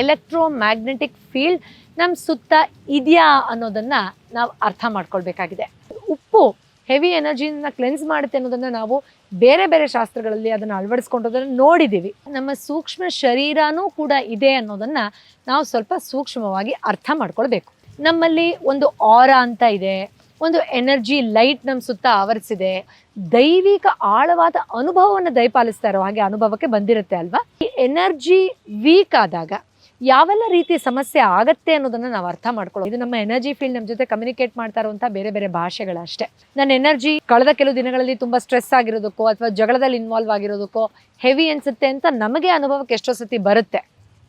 Electro magnetic field ನಮ್ಮ ಸುತ್ತ ಇದೆಯಾ ಅನ್ನೋದನ್ನ ನಾವು ಅರ್ಥ ಮಾಡ್ಕೊಳ್ಬೇಕಾಗಿದೆ. ಉಪ್ಪು ಹೆವಿ ಎನರ್ಜಿನ ಕ್ಲೆನ್ಸ್ ಮಾಡುತ್ತೆ ಅನ್ನೋದನ್ನ ನಾವು ಬೇರೆ ಬೇರೆ ಶಾಸ್ತ್ರಗಳಲ್ಲಿ ಅದನ್ನು ಅಳವಡಿಸ್ಕೊಂಡೋದನ್ನ ನೋಡಿದ್ದೀವಿ ನಮ್ಮ ಸೂಕ್ಷ್ಮ ಶರೀರನೂ ಕೂಡ ಇದೆ ಅನ್ನೋದನ್ನ ನಾವು ಸ್ವಲ್ಪ ಸೂಕ್ಷ್ಮವಾಗಿ ಅರ್ಥ ಮಾಡ್ಕೊಳ್ಬೇಕು. ನಮ್ಮಲ್ಲಿ ಒಂದು ಆರ ಅಂತ ಇದೆ ಒಂದು ಎನರ್ಜಿ ಲೈಟ್ ನಮ್ಮ ಸುತ್ತ ಆವರಿಸಿದೆ. ದೈವಿಕ ಆಳವಾದ ಅನುಭವವನ್ನು ದಯಪಾಲಿಸ್ತಾ ಇರೋ ಹಾಗೆ ಅನುಭವಕ್ಕೆ ಬಂದಿರುತ್ತೆ ಅಲ್ವಾ? ಈ ಎನರ್ಜಿ ವೀಕ್ ಆದಾಗ ಯಾವೆಲ್ಲ ರೀತಿ ಸಮಸ್ಯೆ ಆಗತ್ತೆ ಅನ್ನೋದನ್ನ ನಾವು ಅರ್ಥ ಮಾಡ್ಕೊಳ್ಳೋದು. ಇದು ನಮ್ಮ ಎನರ್ಜಿ ಫೀಲ್ಡ್ ನಮ್ಮ ಜೊತೆ ಕಮ್ಯುನಿಕೇಟ್ ಮಾಡ್ತಾ ಇರುವಂತಹ ಬೇರೆ ಬೇರೆ ಭಾಷೆಗಳಷ್ಟೇ ನನ್ನ ಎನರ್ಜಿ ಕಳೆದ ಕೆಲವು ದಿನಗಳಲ್ಲಿ ತುಂಬಾ ಸ್ಟ್ರೆಸ್ ಆಗಿರೋದಕ್ಕೋ ಅಥವಾ ಜಗಳದಲ್ಲಿ ಇನ್ವಾಲ್ವ್ ಆಗಿರೋದಕ್ಕೋ ಹೆವಿ ಅನ್ಸುತ್ತೆ ಅಂತ ನಮಗೆ ಅನುಭವಕ್ಕೆ ಎಷ್ಟೋ ಸತಿ ಬರುತ್ತೆ.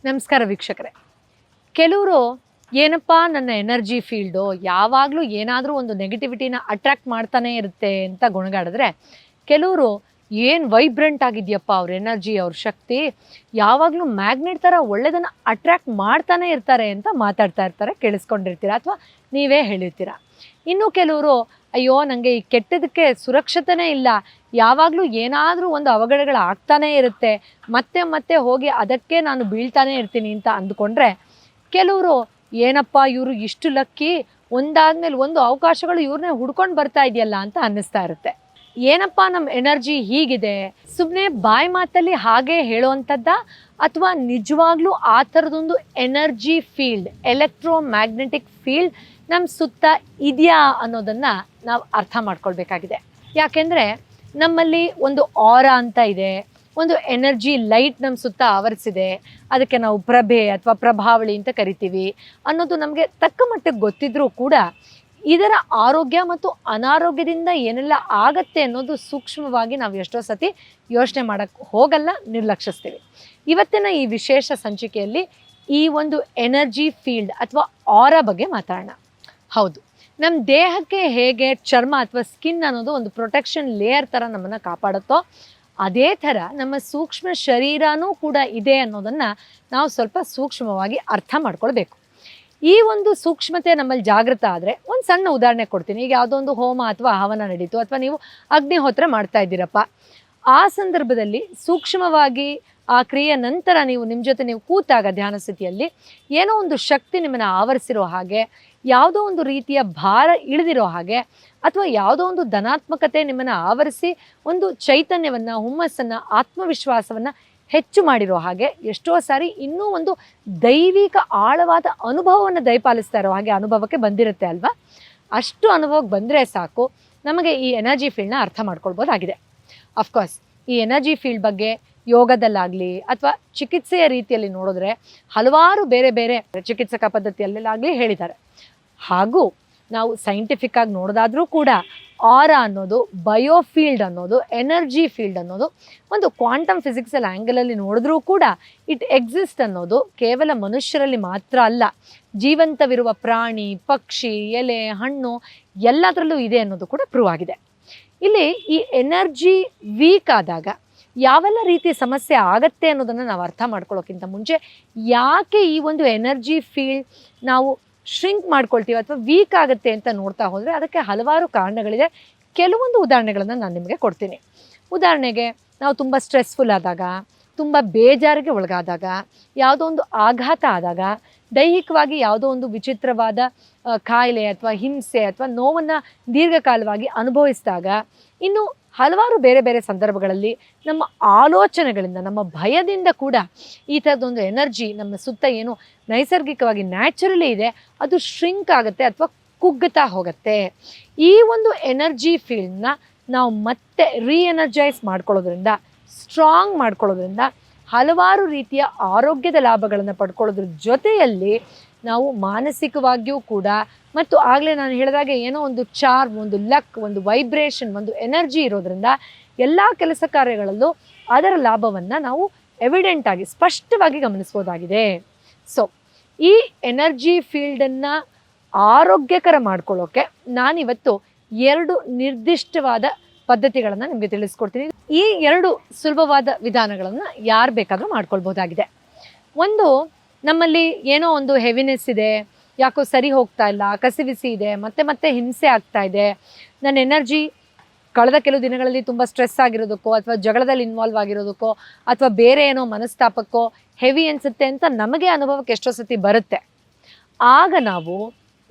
ನಮಸ್ಕಾರ ವೀಕ್ಷಕರೇ. ಕೆಲವರು ಏನಪ್ಪ ನನ್ನ ಎನರ್ಜಿ ಫೀಲ್ಡು ಯಾವಾಗಲೂ ಏನಾದರೂ ಒಂದು ನೆಗೆಟಿವಿಟಿನ ಅಟ್ರ್ಯಾಕ್ಟ್ ಮಾಡ್ತಾನೆ ಇರುತ್ತೆ ಅಂತ ಗುಣಗಾಡಿದ್ರೆ, ಕೆಲವರು ಏನು ವೈಬ್ರೆಂಟ್ ಆಗಿದೆಯಪ್ಪ ಅವ್ರ ಎನರ್ಜಿ ಅವ್ರ ಶಕ್ತಿ, ಯಾವಾಗಲೂ ಮ್ಯಾಗ್ನೆಟ್ ಥರ ಒಳ್ಳೆಯದನ್ನು ಅಟ್ರ್ಯಾಕ್ಟ್ ಮಾಡ್ತಾನೆ ಇರ್ತಾರೆ ಅಂತ ಮಾತಾಡ್ತಾ ಇರ್ತಾರೆ, ಕೇಳಿಸ್ಕೊಂಡಿರ್ತೀರ ಅಥವಾ ನೀವೇ ಹೇಳಿರ್ತೀರ? ಇನ್ನು ಕೆಲವರು, ಅಯ್ಯೋ ನನಗೆ ಈ ಕೆಟ್ಟದಕ್ಕೆ ಸುರಕ್ಷತೆನೇ ಇಲ್ಲ, ಯಾವಾಗಲೂ ಏನಾದರೂ ಒಂದು ಅವಘಡಗಳು ಆಗ್ತಾನೇ ಇರುತ್ತೆ, ಮತ್ತೆ ಮತ್ತೆ ಹೋಗಿ ಅದಕ್ಕೆ ನಾನು ಬೀಳ್ತಾನೆ ಇರ್ತೀನಿ ಅಂತ ಅಂದ್ಕೊಂಡ್ರೆ, ಕೆಲವರು ಏನಪ್ಪ ಇವರು ಇಷ್ಟು ಲಕ್ಕಿ? ಒಂದಾದ್ಮೇಲೆ ಒಂದು ಅವಕಾಶಗಳು ಇವ್ರನ್ನೇ ಹುಡ್ಕೊಂಡು ಬರ್ತಾ ಇದೆಯಲ್ಲ ಅಂತ ಅನ್ನಿಸ್ತಾ ಇರುತ್ತೆ. ಏನಪ್ಪ ನಮ್ಮ ಎನರ್ಜಿ ಹೀಗಿದೆ? ಸುಮ್ಮನೆ ಬಾಯಿ ಮಾತಲ್ಲಿ ಹಾಗೆ ಹೇಳುವಂಥದ್ದ ಅಥವಾ ನಿಜವಾಗ್ಲೂ ಆ ಥರದೊಂದು energy field electromagnetic field ನಮ್ಮ ಸುತ್ತ ಇದೆಯಾ ಅನ್ನೋದನ್ನ ನಾವು ಅರ್ಥ ಮಾಡ್ಕೊಳ್ಬೇಕಾಗಿದೆ. ಯಾಕೆಂದರೆ ನಮ್ಮಲ್ಲಿ ಒಂದು ಆರ ಅಂತ ಇದೆ ಒಂದು ಎನರ್ಜಿ ಲೈಟ್ ನಮ್ಮ ಸುತ್ತ ಆವರಿಸಿದೆ. ಅದಕ್ಕೆ ನಾವು ಪ್ರಭೆ ಅಥವಾ ಪ್ರಭಾವಳಿ ಅಂತ ಕರಿತೀವಿ. ಅನ್ನೋದು ನಮಗೆ ತಕ್ಕ ಮಟ್ಟಿಗೆ ಗೊತ್ತಿದ್ರೂ ಕೂಡ ಇದರ ಆರೋಗ್ಯ ಮತ್ತು ಅನಾರೋಗ್ಯದಿಂದ ಏನೆಲ್ಲ ಆಗತ್ತೆ ಅನ್ನೋದು ಸೂಕ್ಷ್ಮವಾಗಿ ನಾವು ಎಷ್ಟೋ ಸತಿ ಯೋಚನೆ ಮಾಡೋಕ್ಕೆ ಹೋಗಲ್ಲ, ನಿರ್ಲಕ್ಷಿಸ್ತೀವಿ. ಇವತ್ತಿನ ಈ ವಿಶೇಷ ಸಂಚಿಕೆಯಲ್ಲಿ ಈ ಒಂದು ಎನರ್ಜಿ ಫೀಲ್ಡ್ ಅಥವಾ ಆರ ಬಗ್ಗೆ ಮಾತಾಡೋಣ. ಹೌದು. ನಮ್ಮ ದೇಹಕ್ಕೆ ಹೇಗೆ ಚರ್ಮ ಅಥವಾ ಸ್ಕಿನ್ ಅನ್ನೋದು ಒಂದು ಪ್ರೊಟೆಕ್ಷನ್ ಲೇಯರ್ ಥರ ನಮ್ಮನ್ನು ಕಾಪಾಡುತ್ತೋ ಅದೇ ಥರ ನಮ್ಮ ಸೂಕ್ಷ್ಮ ಶರೀರನೂ ಕೂಡ ಇದೆ ಅನ್ನೋದನ್ನು ನಾವು ಸ್ವಲ್ಪ ಸೂಕ್ಷ್ಮವಾಗಿ ಅರ್ಥ ಮಾಡ್ಕೊಳ್ಬೇಕು. ಈ ಒಂದು ಸೂಕ್ಷ್ಮತೆ ನಮ್ಮಲ್ಲಿ ಜಾಗೃತ ಆದರೆ ಒಂದು ಸಣ್ಣ ಉದಾಹರಣೆ ಕೊಡ್ತೀನಿ. ಈಗ ಯಾವುದೋ ಒಂದು ಹೋಮ ಅಥವಾ ಹವನ ನಡೀತು ಅಥವಾ ನೀವು ಅಗ್ನಿಹೋತ್ರ ಮಾಡ್ತಾ ಇದ್ದೀರಪ್ಪ. ಆ ಸಂದರ್ಭದಲ್ಲಿ ಸೂಕ್ಷ್ಮವಾಗಿ ಆ ಕ್ರಿಯೆ ನಂತರ ನೀವು ನಿಮ್ಮ ಜೊತೆ ನೀವು ಕೂತಾಗ ಧ್ಯಾನ ಸ್ಥಿತಿಯಲ್ಲಿ ಏನೋ ಒಂದು ಶಕ್ತಿ ನಿಮ್ಮನ್ನು ಆವರಿಸಿರೋ ಹಾಗೆ, ಯಾವುದೋ ಒಂದು ರೀತಿಯ ಭಾರ ಇಳಿದಿರೋ ಹಾಗೆ, ಅಥವಾ ಯಾವುದೋ ಒಂದು ಧನಾತ್ಮಕತೆ ನಿಮ್ಮನ್ನು ಆವರಿಸಿ ಒಂದು ಚೈತನ್ಯವನ್ನು, ಹುಮ್ಮಸ್ಸನ್ನು, ಆತ್ಮವಿಶ್ವಾಸವನ್ನು ಹೆಚ್ಚು ಮಾಡಿರೋ ಹಾಗೆ, ಎಷ್ಟೋ ಸಾರಿ ಇನ್ನೂ ಒಂದು ದೈವಿಕ ಆಳವಾದ ಅನುಭವವನ್ನು ದಯಪಾಲಿಸ್ತಾ ಇರೋ ಹಾಗೆ ಅನುಭವಕ್ಕೆ ಬಂದಿರುತ್ತೆ ಅಲ್ವಾ? ಅಷ್ಟು ಅನುಭವಕ್ಕೆ ಬಂದರೆ ಸಾಕು. ನಮಗೆ ಈ ಎನರ್ಜಿ ಫೀಲ್ಡ್ನ ಅರ್ಥ ಮಾಡ್ಕೊಳ್ಬೋದಾಗಿದೆ. ಅಫ್ಕೋರ್ಸ್ ಈ ಎನರ್ಜಿ ಫೀಲ್ಡ್ ಬಗ್ಗೆ ಯೋಗದಲ್ಲಾಗಲಿ ಅಥವಾ ಚಿಕಿತ್ಸೆಯ ರೀತಿಯಲ್ಲಿ ನೋಡಿದ್ರೆ ಹಲವಾರು ಬೇರೆ ಬೇರೆ ಚಿಕಿತ್ಸಕ ಪದ್ಧತಿಯಲ್ಲಾಗಲಿ ಹೇಳಿದ್ದಾರೆ. ಹಾಗೂ ನಾವು ಸೈಂಟಿಫಿಕ್ ಆಗಿ ನೋಡೋದಾದ್ರೂ ಕೂಡ ಆರ ಅನ್ನೋದು ಬಯೋಫೀಲ್ಡ್ ಅನ್ನೋದು ಎನರ್ಜಿ ಫೀಲ್ಡ್ ಅನ್ನೋದು, ಒಂದು ಕ್ವಾಂಟಮ್ ಫಿಸಿಕ್ಸಲ್ ಆ್ಯಂಗಲಲ್ಲಿ ನೋಡಿದ್ರೂ ಕೂಡ ಇಟ್ ಎಕ್ಸಿಸ್ಟ್ ಅನ್ನೋದು ಕೇವಲ ಮನುಷ್ಯರಲ್ಲಿ ಮಾತ್ರ ಅಲ್ಲ. ಜೀವಂತವಿರುವ ಪ್ರಾಣಿ, ಪಕ್ಷಿ, ಎಲೆ, ಹಣ್ಣು ಎಲ್ಲದರಲ್ಲೂ ಇದೆ ಅನ್ನೋದು ಕೂಡ ಪ್ರೂವ್ ಆಗಿದೆ. ಇಲ್ಲಿ ಈ ಎನರ್ಜಿ ವೀಕ್ ಆದಾಗ ಯಾವೆಲ್ಲ ರೀತಿಯ ಸಮಸ್ಯೆ ಆಗತ್ತೆ ಅನ್ನೋದನ್ನು ನಾವು ಅರ್ಥ ಮಾಡ್ಕೊಳ್ಳೋಕ್ಕಿಂತ ಮುಂಚೆ ಯಾಕೆ ಈ ಒಂದು ಎನರ್ಜಿ ಫೀಲ್ಡ್ ನಾವು ಶ್ರಿಂಕ್ ಮಾಡ್ಕೊಳ್ತೀವಿ ಅಥವಾ ವೀಕ್ ಆಗುತ್ತೆ ಅಂತ ನೋಡ್ತಾ ಹೋದರೆ ಅದಕ್ಕೆ ಹಲವಾರು ಕಾರಣಗಳಿದೆ. ಕೆಲವೊಂದು ಉದಾಹರಣೆಗಳನ್ನು ನಾನು ನಿಮಗೆ ಕೊಡ್ತೀನಿ. ಉದಾಹರಣೆಗೆ ನಾವು ತುಂಬ ಸ್ಟ್ರೆಸ್ಫುಲ್ ಆದಾಗ, ತುಂಬ ಬೇಜಾರಿಗೆ ಒಳಗಾದಾಗ, ಯಾವುದೋ ಒಂದು ಆಘಾತ ಆದಾಗ, ದೈಹಿಕವಾಗಿ ಯಾವುದೋ ಒಂದು ವಿಚಿತ್ರವಾದ ಕಾಯಿಲೆ ಅಥವಾ ಹಿಂಸೆ ಅಥವಾ ನೋವನ್ನು ದೀರ್ಘಕಾಲವಾಗಿ ಅನುಭವಿಸಿದಾಗ ಇನ್ನು ಹಲವಾರು ಬೇರೆ ಬೇರೆ ಸಂದರ್ಭಗಳಲ್ಲಿ ನಮ್ಮ ಆಲೋಚನೆಗಳಿಂದ, ನಮ್ಮ ಭಯದಿಂದ ಕೂಡ ಈ ಥರದೊಂದು ಎನರ್ಜಿ ನಮ್ಮ ಸುತ್ತ ಏನು ನೈಸರ್ಗಿಕವಾಗಿ ನ್ಯಾಚುರಲಿ ಇದೆ, ಅದು ಶ್ರಿಂಕ್ ಆಗುತ್ತೆ ಅಥವಾ ಕುಗ್ಗುತ್ತಾ ಹೋಗುತ್ತೆ. ಈ ಒಂದು ಎನರ್ಜಿ ಫೀಲ್ಡ್ನ ನಾವು ಮತ್ತೆ ರೀಎನರ್ಜೈಸ್ ಮಾಡ್ಕೊಳ್ಳೋದ್ರಿಂದ ಸ್ಟ್ರಾಂಗ್ ಮಾಡ್ಕೊಳ್ಳೋದ್ರಿಂದ ಹಲವಾರು ರೀತಿಯ ಆರೋಗ್ಯದ ಲಾಭಗಳನ್ನು ಪಡ್ಕೊಳ್ಳೋದ್ರ ಜೊತೆಯಲ್ಲಿ ನಾವು ಮಾನಸಿಕವಾಗಿಯೂ ಕೂಡ ಮತ್ತು ಆಗಲೇ ನಾನು ಹೇಳಿದಾಗೆ ಏನೋ ಒಂದು ಚಾರ್ಮ್, ಒಂದು ಲಕ್, ಒಂದು ವೈಬ್ರೇಷನ್, ಒಂದು ಎನರ್ಜಿ ಇರೋದ್ರಿಂದ ಎಲ್ಲ ಕೆಲಸ ಕಾರ್ಯಗಳಲ್ಲೂ ಅದರ ಲಾಭವನ್ನು ನಾವು ಎವಿಡೆಂಟ್ ಆಗಿ, ಸ್ಪಷ್ಟವಾಗಿ ಗಮನಿಸ್ಬೋದಾಗಿದೆ. ಸೊ ಈ ಎನರ್ಜಿ ಫೀಲ್ಡನ್ನು ಆರೋಗ್ಯಕರ ಮಾಡ್ಕೊಳ್ಳೋಕೆ ನಾನಿವತ್ತು ಎರಡು ನಿರ್ದಿಷ್ಟವಾದ ಪದ್ಧತಿಗಳನ್ನು ನಿಮಗೆ ತಿಳಿಸ್ಕೊಡ್ತೀನಿ. ಈ ಎರಡು ಸುಲಭವಾದ ವಿಧಾನಗಳನ್ನು ಯಾರು ಬೇಕಾದರೂ ಮಾಡ್ಕೊಳ್ಬಹುದಾಗಿದೆ ಒಂದು, ನಮ್ಮಲ್ಲಿ ಏನೋ ಒಂದು ಹೆವಿನೆಸ್ ಇದೆ, ಯಾಕೋ ಸರಿ ಹೋಗ್ತಾ ಇಲ್ಲ, ಕಸಿವಿಸಿ ಇದೆ, ಮತ್ತೆ ಮತ್ತೆ ಹಿಂಸೆ ಆಗ್ತಾ ಇದೆ. ನನ್ನ ಎನರ್ಜಿ ಕಳೆದ ಕೆಲವು ದಿನಗಳಲ್ಲಿ ತುಂಬ ಸ್ಟ್ರೆಸ್ ಆಗಿರೋದಕ್ಕೋ, ಅಥವಾ ಜಗಳದಲ್ಲಿ ಇನ್ವಾಲ್ವ್ ಆಗಿರೋದಕ್ಕೋ, ಅಥವಾ ಬೇರೆ ಏನೋ ಮನಸ್ತಾಪಕ್ಕೋ ಹೆವಿ ಅನಿಸುತ್ತೆ ಅಂತ ನಮಗೆ ಅನುಭವಕ್ಕೆ ಎಷ್ಟೋ ಸತಿ ಬರುತ್ತೆ. ಆಗ ನಾವು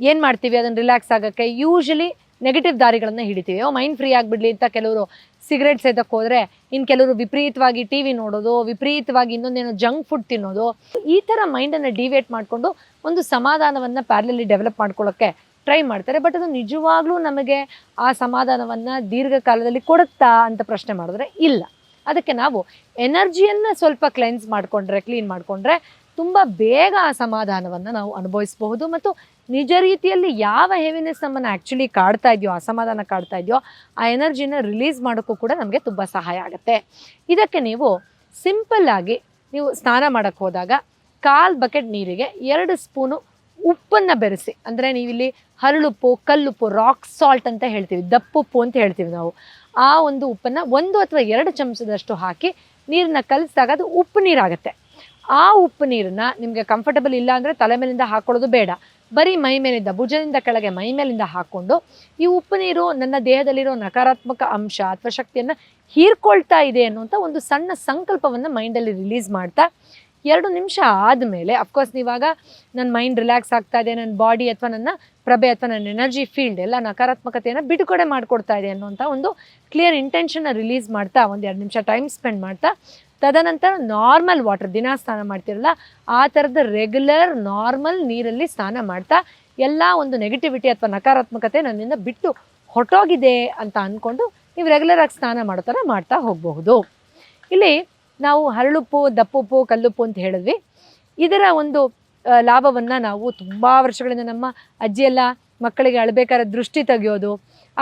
ಏನು ಮಾಡ್ತೀವಿ? ಅದನ್ನು ರಿಲ್ಯಾಕ್ಸ್ ಆಗೋಕ್ಕೆ ಯೂಶಲಿ ನೆಗೆಟಿವ್ ದಾರಿಗಳನ್ನು ಹಿಡಿತೀವಿ. ಓ ಮೈಂಡ್ ಫ್ರೀ ಆಗಿಬಿಡ್ಲಿ ಅಂತ ಕೆಲವರು ಸಿಗರೇಟ್ ಸೇದಕ್ಕೆ ಹೋದರೆ ಇನ್ನು ಕೆಲವರು ವಿಪರೀತವಾಗಿ ಟಿ ವಿ ನೋಡೋದು, ವಿಪರೀತವಾಗಿ ಇನ್ನೊಂದೇನೋ ಜಂಕ್ ಫುಡ್ ತಿನ್ನೋದು, ಈ ಥರ ಮೈಂಡನ್ನು ಡಿವೇಟ್ ಮಾಡಿಕೊಂಡು ಒಂದು ಸಮಾಧಾನವನ್ನು ಪ್ಯಾರಲಲ್ಲಿ ಡೆವಲಪ್ ಮಾಡ್ಕೊಳ್ಳೋಕ್ಕೆ ಟ್ರೈ ಮಾಡ್ತಾರೆ. ಬಟ್ ಅದು ನಿಜವಾಗ್ಲೂ ನಮಗೆ ಆ ಸಮಾಧಾನವನ್ನು ದೀರ್ಘಕಾಲದಲ್ಲಿ ಕೊಡುತ್ತಾ ಅಂತ ಪ್ರಶ್ನೆ ಮಾಡಿದ್ರೆ ಇಲ್ಲ. ಅದಕ್ಕೆ ನಾವು ಎನರ್ಜಿಯನ್ನು ಸ್ವಲ್ಪ ಕ್ಲೆನ್ಸ್ ಮಾಡಿಕೊಂಡ್ರೆ ಕ್ಲೀನ್ ಮಾಡಿಕೊಂಡ್ರೆ ತುಂಬ ಬೇಗ ಆ ಸಮಾಧಾನವನ್ನು ನಾವು ಅನುಭವಿಸಬಹುದು ಮತ್ತು ನಿಜ ರೀತಿಯಲ್ಲಿ ಯಾವ ಹೆವಿನೆಸ್ ನಮ್ಮನ್ನು ಆ್ಯಕ್ಚುಲಿ ಕಾಡ್ತಾ ಇದೆಯೋ, ಅಸಮಾಧಾನ ಕಾಡ್ತಾ ಇದೆಯೋ, ಆ ಎನರ್ಜಿನ ರಿಲೀಸ್ ಮಾಡೋಕ್ಕೂ ಕೂಡ ನಮಗೆ ತುಂಬ ಸಹಾಯ ಆಗುತ್ತೆ. ಇದಕ್ಕೆ ನೀವು ಸಿಂಪಲ್ ಆಗಿ ನೀವು ಸ್ನಾನ ಮಾಡೋಕ್ಕೆ ಹೋದಾಗ ಕಾಲು ಬಕೆಟ್ ನೀರಿಗೆ ಎರಡು ಸ್ಪೂನು ಉಪ್ಪನ್ನು ಬೆರೆಸಿ. ಅಂದರೆ ನೀವಿಲ್ಲಿ ಹರಳುಪ್ಪು, ಕಲ್ಲುಪ್ಪು ರಾಕ್ ಸಾಲ್ಟ್ ಅಂತ ಹೇಳ್ತೀವಿ, ದಪ್ಪುಪ್ಪು ಅಂತ ಹೇಳ್ತೀವಿ ನಾವು. ಆ ಒಂದು ಉಪ್ಪನ್ನು ಒಂದು ಅಥವಾ ಎರಡು ಚಮಚದಷ್ಟು ಹಾಕಿ ನೀರನ್ನ ಕಲಿಸಿದಾಗ ಅದು ಉಪ್ಪು ನೀರಾಗುತ್ತೆ. ಆ ಉಪ್ಪು ನೀರನ್ನ ನಿಮಗೆ ಕಂಫರ್ಟಬಲ್ ಇಲ್ಲ ಅಂದರೆ ತಲೆ ಮೇಲಿಂದ ಹಾಕೊಳ್ಳೋದು ಬೇಡ. ಬರೀ ಮೈ ಮೇಲಿಂದ, ಭುಜದಿಂದ ಕೆಳಗೆ ಮೈ ಮೇಲಿಂದ ಹಾಕ್ಕೊಂಡು ಈ ಉಪ್ಪು ನೀರು ನನ್ನ ದೇಹದಲ್ಲಿರೋ ನಕಾರಾತ್ಮಕ ಅಂಶ ಅಥವಾ ಶಕ್ತಿಯನ್ನು ಹೀರ್ಕೊಳ್ತಾ ಇದೆ ಅನ್ನುವಂಥ ಒಂದು ಸಣ್ಣ ಸಂಕಲ್ಪವನ್ನು ಮೈಂಡಲ್ಲಿ ರಿಲೀಸ್ ಮಾಡ್ತಾ ಎರಡು ನಿಮಿಷ ಆದಮೇಲೆ ಅಫ್ಕೋರ್ಸ್ ನೀವಾಗ ನನ್ನ ಮೈಂಡ್ ರಿಲ್ಯಾಕ್ಸ್ ಆಗ್ತಾ ಇದೆ ನನ್ನ ಬಾಡಿ ಅಥವಾ ನನ್ನ ಪ್ರಭೆ ಅಥವಾ ನನ್ನ ಎನರ್ಜಿ ಫೀಲ್ಡ್ ಎಲ್ಲ ನಕಾರಾತ್ಮಕತೆಯನ್ನು ಬಿಡುಗಡೆ ಮಾಡಿಕೊಡ್ತಾ ಇದೆ ಅನ್ನೋಂಥ ಒಂದು ಕ್ಲಿಯರ್ ಇಂಟೆನ್ಷನ್ನ ರಿಲೀಸ್ ಮಾಡ್ತಾ ಒಂದು ಎರಡು ನಿಮಿಷ ಟೈಮ್ ಸ್ಪೆಂಡ್ ಮಾಡ್ತಾ ತದನಂತರ ನಾರ್ಮಲ್ ವಾಟರ್ ದಿನ ಸ್ನಾನ ಮಾಡ್ತಿರಲ್ಲ, ಆ ಥರದ ರೆಗ್ಯುಲರ್ ನಾರ್ಮಲ್ ನೀರಲ್ಲಿ ಸ್ನಾನ ಮಾಡ್ತಾ ಎಲ್ಲ ಒಂದು ನೆಗೆಟಿವಿಟಿ ಅಥವಾ ನಕಾರಾತ್ಮಕತೆ ನನ್ನಿಂದ ಬಿಟ್ಟು ಹೊಟ್ಟೋಗಿದೆ ಅಂತ ಅಂದ್ಕೊಂಡು ನೀವು ರೆಗ್ಯುಲರ್ ಆಗಿ ಸ್ನಾನ ಮಾಡೋ ಥರ ಮಾಡ್ತಾ ಹೋಗಬಹುದು. ಇಲ್ಲಿ ನಾವು ಹರಳುಪ್ಪು, ದಪ್ಪುಪ್ಪು, ಕಲ್ಲುಪ್ಪು ಅಂತ ಹೇಳಿದ್ವಿ. ಇದರ ಒಂದು ಲಾಭವನ್ನು ನಾವು ತುಂಬ ವರ್ಷಗಳಿಂದ ನಮ್ಮ ಅಜ್ಜಿಯೆಲ್ಲ ಮಕ್ಕಳಿಗೆ ಅಳಬೇಕಾದ್ರೆ ದೃಷ್ಟಿ ತೆಗೆಯೋದು.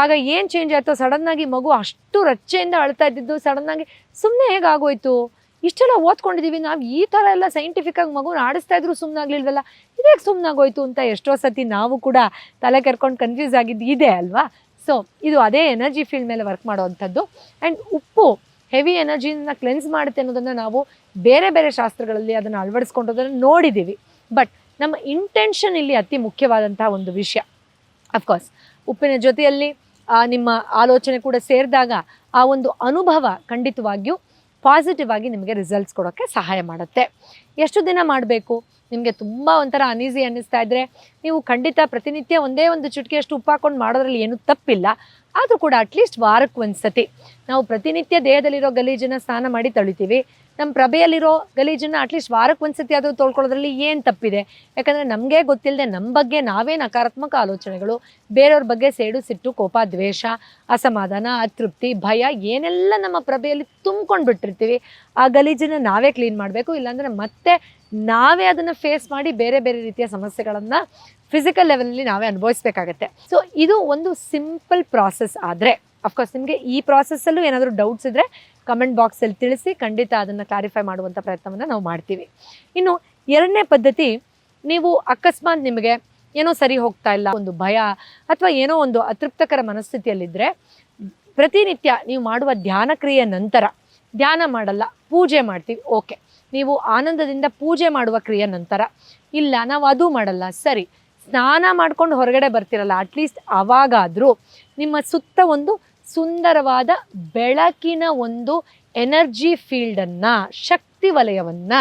ಆಗ ಏನು ಚೇಂಜ್ ಆಯಿತು ಸಡನ್ನಾಗಿ ಮಗು ಅಷ್ಟು ರಚ್ಚೆಯಿಂದ ಅಳ್ತಾ ಇದ್ದಿದ್ದು ಸಡನ್ನಾಗಿ ಸುಮ್ಮನೆ ಹೇಗಾಗೋಯ್ತು? ಇಷ್ಟೆಲ್ಲ ಓದ್ಕೊಂಡಿದ್ದೀವಿ ನಾವು ಈ ಥರ ಎಲ್ಲ ಸೈಂಟಿಫಿಕ್ಕಾಗಿ ಮಗುನ ಆಡಿಸ್ತಾ ಇದ್ರು ಸುಮ್ಮನೆ ಆಗಲಿಲ್ವಲ್ಲ? ಇದೇ ಸುಮ್ಮನಾಗೋಯ್ತು ಅಂತ ಎಷ್ಟೋ ಸತಿ ನಾವು ಕೂಡ ತಲೆ ಕರ್ಕೊಂಡು ಕನ್ಫ್ಯೂಸ್ ಆಗಿದ್ದು ಇದೆ ಅಲ್ವಾ? ಸೊ ಇದು ಅದೇ ಎನರ್ಜಿ ಫೀಲ್ಡ್ ಮೇಲೆ ವರ್ಕ್ ಮಾಡೋವಂಥದ್ದು. ಆ್ಯಂಡ್ ಉಪ್ಪು ಹೆವಿ ಎನರ್ಜಿನ ಕ್ಲೆನ್ಸ್ ಮಾಡುತ್ತೆ ಅನ್ನೋದನ್ನು ನಾವು ಬೇರೆ ಬೇರೆ ಶಾಸ್ತ್ರಗಳಲ್ಲಿ ಅದನ್ನು ಅಳವಡಿಸ್ಕೊಂಡೋದನ್ನು ನೋಡಿದ್ದೀವಿ ಬಟ್ ನಮ್ಮ ಇಂಟೆನ್ಷನ್ ಇಲ್ಲಿ ಅತಿ ಮುಖ್ಯವಾದಂತಹ ಒಂದು ವಿಷಯ. ಅಫ್ಕೋರ್ಸ್ ಉಪ್ಪಿನ ಜೊತೆಯಲ್ಲಿ ನಿಮ್ಮ ಆಲೋಚನೆ ಕೂಡ ಸೇರಿದಾಗ ಆ ಒಂದು ಅನುಭವ ಖಂಡಿತವಾಗಿಯೂ ಪಾಸಿಟಿವ್ ಆಗಿ ನಿಮಗೆ ರಿಸಲ್ಟ್ಸ್ ಕೊಡೋಕ್ಕೆ ಸಹಾಯ ಮಾಡುತ್ತೆ. ಎಷ್ಟು ದಿನ ಮಾಡಬೇಕು? ನಿಮಗೆ ತುಂಬ ಒಂಥರ ಅನೀಸಿ ಅನ್ನಿಸ್ತಾ ಇದ್ದರೆ ನೀವು ಖಂಡಿತ ಪ್ರತಿನಿತ್ಯ ಒಂದೇ ಒಂದು ಚುಟಕಿಯಷ್ಟು ಉಪ್ಪು ಹಾಕೊಂಡು ಮಾಡೋದ್ರಲ್ಲಿ ಏನೂ ತಪ್ಪಿಲ್ಲ. ಆದರೂ ಕೂಡ ಅಟ್ಲೀಸ್ಟ್ ವಾರಕ್ಕೆ ಒಂದು ಸತಿ ನಾವು ಪ್ರತಿನಿತ್ಯ ದೇಹದಲ್ಲಿರೋ ಗಲೀಜನ್ನು ಸ್ನಾನ ಮಾಡಿ ತೊಳಿತೀವಿ. ನಮ್ಮ ಪ್ರಭೆಯಲ್ಲಿರೋ ಗಲೀಜನ್ನು ಅಟ್ಲೀಸ್ಟ್ ವಾರಕ್ಕೆ ಒಂದು ಸತಿ ಆದರೂ ತೊಳ್ಕೊಳ್ಳೋದ್ರಲ್ಲಿ ಏನು ತಪ್ಪಿದೆ? ಯಾಕಂದರೆ ನಮಗೆ ಗೊತ್ತಿಲ್ಲದೆ ನಮ್ಮ ಬಗ್ಗೆ ನಾವೇ ನಕಾರಾತ್ಮಕ ಆಲೋಚನೆಗಳು, ಬೇರೆಯವ್ರ ಬಗ್ಗೆ ಸೇಡು ಸಿಟ್ಟು, ಕೋಪ, ದ್ವೇಷ, ಅಸಮಾಧಾನ, ಅತೃಪ್ತಿ, ಭಯ ಏನೆಲ್ಲ ನಮ್ಮ ಪ್ರಭೆಯಲ್ಲಿ ತುಂಬ್ಕೊಂಡು ಬಿಟ್ಟಿರ್ತೀವಿ, ಆ ಗಲೀಜನ್ನು ನಾವೇ ಕ್ಲೀನ್ ಮಾಡಬೇಕು, ಇಲ್ಲಾಂದರೆ ಮತ್ತೆ ನಾವೇ ಅದನ್ನು ಫೇಸ್ ಮಾಡಿ ಬೇರೆ ಬೇರೆ ರೀತಿಯ ಸಮಸ್ಯೆಗಳನ್ನು ಫಿಸಿಕಲ್ ಲೆವೆಲಲ್ಲಿ ನಾವೇ ಅನುಭವಿಸ್ಬೇಕಾಗತ್ತೆ. ಸೊ ಇದು ಒಂದು ಸಿಂಪಲ್ ಪ್ರಾಸೆಸ್ ಆದರೆ ಅಫ್ಕೋರ್ಸ್ ನಿಮಗೆ ಈ ಪ್ರಾಸೆಸ್ಸಲ್ಲೂ ಏನಾದರೂ ಡೌಟ್ಸ್ ಇದ್ದರೆ ಕಮೆಂಟ್ ಬಾಕ್ಸಲ್ಲಿ ತಿಳಿಸಿ ಖಂಡಿತ ಅದನ್ನು ಕ್ಲಾರಿಫೈ ಮಾಡುವಂಥ ಪ್ರಯತ್ನವನ್ನು ನಾವು ಮಾಡ್ತೀವಿ. ಇನ್ನು ಎರಡನೇ ಪದ್ಧತಿ, ನೀವು ಅಕಸ್ಮಾತ್ ನಿಮಗೆ ಏನೋ ಸರಿ ಹೋಗ್ತಾ ಇಲ್ಲ, ಒಂದು ಭಯ ಅಥವಾ ಏನೋ ಒಂದು ಅತೃಪ್ತಕರ ಮನಸ್ಥಿತಿಯಲ್ಲಿದ್ದರೆ ಪ್ರತಿನಿತ್ಯ ನೀವು ಮಾಡುವ ಧ್ಯಾನ ಕ್ರಿಯೆ ನಂತರ ಧ್ಯಾನ ಮಾಡಲ್ಲ, ಪೂಜೆ ಮಾಡ್ತೀವಿ ಓಕೆ ನೀವು ಆನಂದದಿಂದ ಪೂಜೆ ಮಾಡುವ ಕ್ರಿಯೆ ನಂತರ, ಇಲ್ಲ, ನಾವು ಅದು ಮಾಡಲ್ಲ, ಸರಿ. ಸ್ನಾನ ಮಾಡ್ಕೊಂಡು ಹೊರಗಡೆ ಬರ್ತಿರಲ್ಲ ಅಟ್ಲೀಸ್ಟ್ ಆವಾಗಾದರೂ ನಿಮ್ಮ ಸುತ್ತ ಒಂದು ಸುಂದರವಾದ ಬೆಳಕಿನ ಒಂದು ಎನರ್ಜಿ ಫೀಲ್ಡನ್ನು, ಶಕ್ತಿ ವಲಯವನ್ನು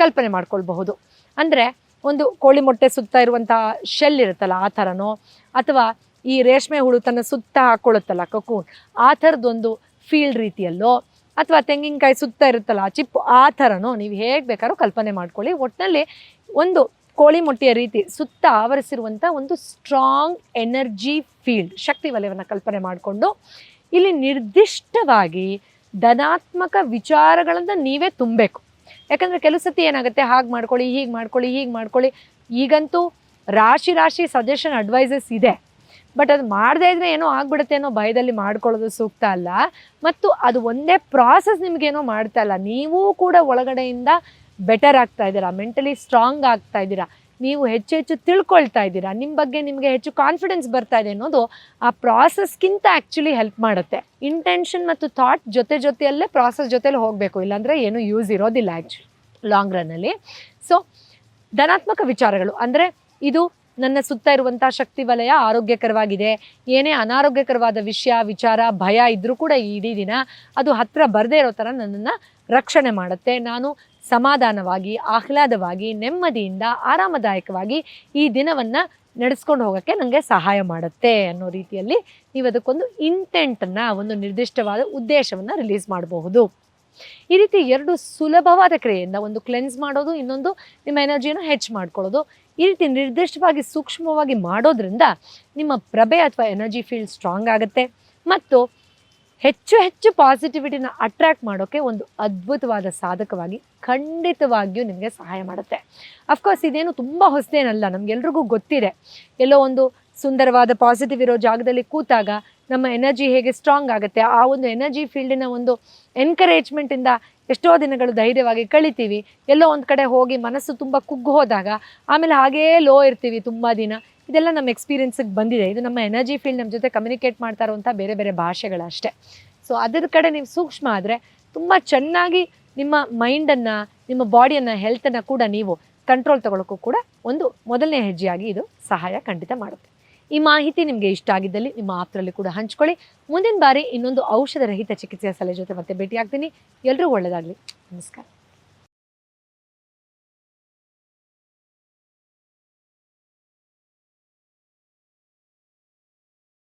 ಕಲ್ಪನೆ ಮಾಡ್ಕೊಳ್ಬಹುದು. ಅಂದರೆ ಒಂದು ಕೋಳಿ ಮೊಟ್ಟೆ ಸುತ್ತ ಇರುವಂಥ ಶೆಲ್ ಇರುತ್ತಲ್ಲ, ಆ ಥರನೋ? ಅಥವಾ ಈ ರೇಷ್ಮೆ ಹುಳು ತನ್ನ ಸುತ್ತ ಹಾಕ್ಕೊಳ್ಳುತ್ತಲ್ಲ ಕಕೂನ್ ಆ ಥರದ್ದೊಂದು ಫೀಲ್ಡ್ ರೀತಿಯಲ್ಲೋ? ಅಥವಾ ತೆಂಗಿನಕಾಯಿ ಸುತ್ತ ಇರುತ್ತಲ್ಲ ಚಿಪ್ಪು, ಆ ಥರನೋ? ನೀವು ಹೇಗೆ ಬೇಕಾದ್ರೂ ಕಲ್ಪನೆ ಮಾಡ್ಕೊಳ್ಳಿ. ಒಟ್ಟಿನಲ್ಲಿ ಒಂದು ಕೋಳಿ ಮೊಟ್ಟೆಯ ರೀತಿ ಸುತ್ತ ಆವರಿಸಿರುವಂಥ ಒಂದು ಸ್ಟ್ರಾಂಗ್ ಎನರ್ಜಿ ಫೀಲ್ಡ್ ಶಕ್ತಿ ವಲಯವನ್ನು ಕಲ್ಪನೆ ಮಾಡಿಕೊಂಡು ಇಲ್ಲಿ ನಿರ್ದಿಷ್ಟವಾಗಿ ಧನಾತ್ಮಕ ವಿಚಾರಗಳನ್ನು ನೀವೇ ತುಂಬಬೇಕು. ಯಾಕಂದರೆ ಕೆಲವು ಸತಿ ಏನಾಗುತ್ತೆ, ಹಾಗೆ ಮಾಡ್ಕೊಳ್ಳಿ, ಹೀಗೆ ಮಾಡ್ಕೊಳ್ಳಿ ಹೀಗೆ ಮಾಡ್ಕೊಳ್ಳಿ, ಈಗಂತೂ ರಾಶಿ ರಾಶಿ ಸಜೆಷನ್ ಅಡ್ವೈಸಸ್ ಇದೆ. ಬಟ್ ಅದು ಮಾಡದೇ ಇದ್ರೆ ಏನೋ ಆಗ್ಬಿಡುತ್ತೆ ಅನ್ನೋ ಭಯದಲ್ಲಿ ಮಾಡ್ಕೊಳ್ಳೋದು ಸೂಕ್ತ ಅಲ್ಲ. ಮತ್ತು ಅದು ಒಂದೇ ಪ್ರಾಸೆಸ್ ನಿಮಗೇನೋ ಮಾಡ್ತಾ ಇಲ್ಲ. ನೀವೂ ಕೂಡ ಒಳಗಡೆಯಿಂದ ಬೆಟರ್ ಆಗ್ತಾ ಇದ್ದೀರಾ? ಮೆಂಟಲಿ ಸ್ಟ್ರಾಂಗ್ ಆಗ್ತಾ ಇದ್ದೀರಾ? ನೀವು ಹೆಚ್ಚು ಹೆಚ್ಚು ತಿಳ್ಕೊಳ್ತಾ ಇದ್ದೀರಾ? ನಿಮ್ಮ ಬಗ್ಗೆ ನಿಮಗೆ ಹೆಚ್ಚು ಕಾನ್ಫಿಡೆನ್ಸ್ ಬರ್ತಾ ಇದೆ ಅನ್ನೋದು ಆ ಪ್ರಾಸೆಸ್ಗಿಂತ ಆ್ಯಕ್ಚುಲಿ ಹೆಲ್ಪ್ ಮಾಡುತ್ತೆ. ಇಂಟೆನ್ಷನ್ ಮತ್ತು ಥಾಟ್ ಜೊತೆ ಜೊತೆಯಲ್ಲೇ ಪ್ರಾಸೆಸ್ ಜೊತೆಲಿ ಹೋಗಬೇಕು. ಇಲ್ಲಾಂದರೆ ಏನೂ ಯೂಸ್ ಇರೋದಿಲ್ಲ ಆ್ಯಕ್ಚುಲಿ ಲಾಂಗ್ ರನ್ನಲ್ಲಿ ಸೊ ಧನಾತ್ಮಕ ವಿಚಾರಗಳು. ಅಂದರೆ ಇದು ನನ್ನ ಸುತ್ತ ಇರುವಂಥ ಶಕ್ತಿ ವಲಯ ಆರೋಗ್ಯಕರವಾಗಿದೆ. ಏನೇ ಅನಾರೋಗ್ಯಕರವಾದ ವಿಷಯ, ವಿಚಾರ, ಭಯ ಇದ್ದರೂ ಕೂಡ ಇಡೀ ದಿನ ಅದು ಹತ್ತಿರ ಬರದೇ ಇರೋ ಥರ ನನ್ನನ್ನು ರಕ್ಷಣೆ ಮಾಡುತ್ತೆ. ನಾನು ಸಮಾಧಾನವಾಗಿ, ಆಹ್ಲಾದವಾಗಿ, ನೆಮ್ಮದಿಯಿಂದ, ಆರಾಮದಾಯಕವಾಗಿ ಈ ದಿನವನ್ನು ನಡೆಸ್ಕೊಂಡು ಹೋಗೋಕ್ಕೆ ನನಗೆ ಸಹಾಯ ಮಾಡುತ್ತೆ ಅನ್ನೋ ರೀತಿಯಲ್ಲಿ ನೀವು ಅದಕ್ಕೊಂದು ಇಂಟೆಂಟನ್ನು ಒಂದು ನಿರ್ದಿಷ್ಟವಾದ ಉದ್ದೇಶವನ್ನು ರಿಲೀಸ್ ಮಾಡಬಹುದು. ಈ ರೀತಿ ಎರಡು ಸುಲಭವಾದ ಕ್ರಿಯೆಯಿಂದ ಒಂದು ಕ್ಲೆನ್ಸ್ ಮಾಡೋದು, ಇನ್ನೊಂದು ನಿಮ್ಮ ಎನರ್ಜಿಯನ್ನು ಹೆಚ್ಚು ಮಾಡ್ಕೊಳ್ಳೋದು. ಈ ರೀತಿ ನಿರ್ದಿಷ್ಟವಾಗಿ ಸೂಕ್ಷ್ಮವಾಗಿ ಮಾಡೋದ್ರಿಂದ ನಿಮ್ಮ ಪ್ರಭೆ ಅಥವಾ ಎನರ್ಜಿ ಫೀಲ್ಡ್ ಸ್ಟ್ರಾಂಗ್ ಆಗುತ್ತೆ. ಮತ್ತು ಹೆಚ್ಚು ಹೆಚ್ಚು ಪಾಸಿಟಿವಿಟಿನ ಅಟ್ರ್ಯಾಕ್ಟ್ ಮಾಡೋಕ್ಕೆ ಒಂದು ಅದ್ಭುತವಾದ ಸಾಧಕವಾಗಿ ಖಂಡಿತವಾಗಿಯೂ ನಿಮಗೆ ಸಹಾಯ ಮಾಡುತ್ತೆ. ಅಫ್ಕೋರ್ಸ್ ಇದೇನು ತುಂಬ ಹೊಸದೇನಲ್ಲ, ನಮಗೆಲ್ರಿಗೂ ಗೊತ್ತಿದೆ. ಎಲ್ಲೋ ಒಂದು ಸುಂದರವಾದ ಪಾಸಿಟಿವ್ ಇರೋ ಜಾಗದಲ್ಲಿ ಕೂತಾಗ ನಮ್ಮ ಎನರ್ಜಿ ಹೇಗೆ ಸ್ಟ್ರಾಂಗ್ ಆಗುತ್ತೆ, ಆ ಒಂದು ಎನರ್ಜಿ ಫೀಲ್ಡಿನ ಒಂದು ಎನ್ಕರೇಜ್ಮೆಂಟಿಂದ ಎಷ್ಟೋ ದಿನಗಳು ಧೈರ್ಯವಾಗಿ ಕಳಿತೀವಿ. ಎಲ್ಲೋ ಒಂದು ಕಡೆ ಹೋಗಿ ಮನಸ್ಸು ತುಂಬ ಕುಗ್ಗು ಹೋದಾಗ, ಆಮೇಲೆ ಹಾಗೇ ಲೋ ಇರ್ತೀವಿ ತುಂಬ ದಿನ. ಇದೆಲ್ಲ ನಮ್ಮ ಎಕ್ಸ್ಪೀರಿಯನ್ಸಿಗೆ ಬಂದಿದೆ. ಇದು ನಮ್ಮ ಎನರ್ಜಿ ಫೀಲ್ಡ್ ನಮ್ಮ ಜೊತೆ ಕಮ್ಯುನಿಕೇಟ್ ಮಾಡ್ತಾ ಇರುವಂಥ ಬೇರೆ ಬೇರೆ ಭಾಷೆಗಳಷ್ಟೇ. ಸೊ ಅದರ ಕಡೆ ನೀವು ಸೂಕ್ಷ್ಮ ಆದರೆ ತುಂಬ ಚೆನ್ನಾಗಿ ನಿಮ್ಮ ಮೈಂಡನ್ನು ನಿಮ್ಮ ಬಾಡಿಯನ್ನು ಹೆಲ್ತನ್ನು ಕೂಡ ನೀವು ಕಂಟ್ರೋಲ್ ತಗೊಳ್ಳೋಕ್ಕೂ ಕೂಡ ಒಂದು ಮೊದಲನೇ ಹೆಜ್ಜೆಯಾಗಿ ಇದು ಸಹಾಯ ಖಂಡಿತ ಮಾಡುತ್ತೆ. ಈ ಮಾಹಿತಿ ನಿಮಗೆ ಇಷ್ಟ ಆಗಿದ್ದಲ್ಲಿ ನಿಮ್ಮ ಆಪ್ತರಲ್ಲಿ ಕೂಡ ಹಂಚ್ಕೊಳ್ಳಿ. ಮುಂದಿನ ಬಾರಿ ಇನ್ನೊಂದು ಔಷಧ ರಹಿತ ಚಿಕಿತ್ಸೆಯ ಸಲಹೆ ಜೊತೆ ಮತ್ತೆ ಭೇಟಿಯಾಗ್ತೀನಿ. ಎಲ್ಲರೂ ಒಳ್ಳೆಯದಾಗಲಿ ನಮಸ್ಕಾರ.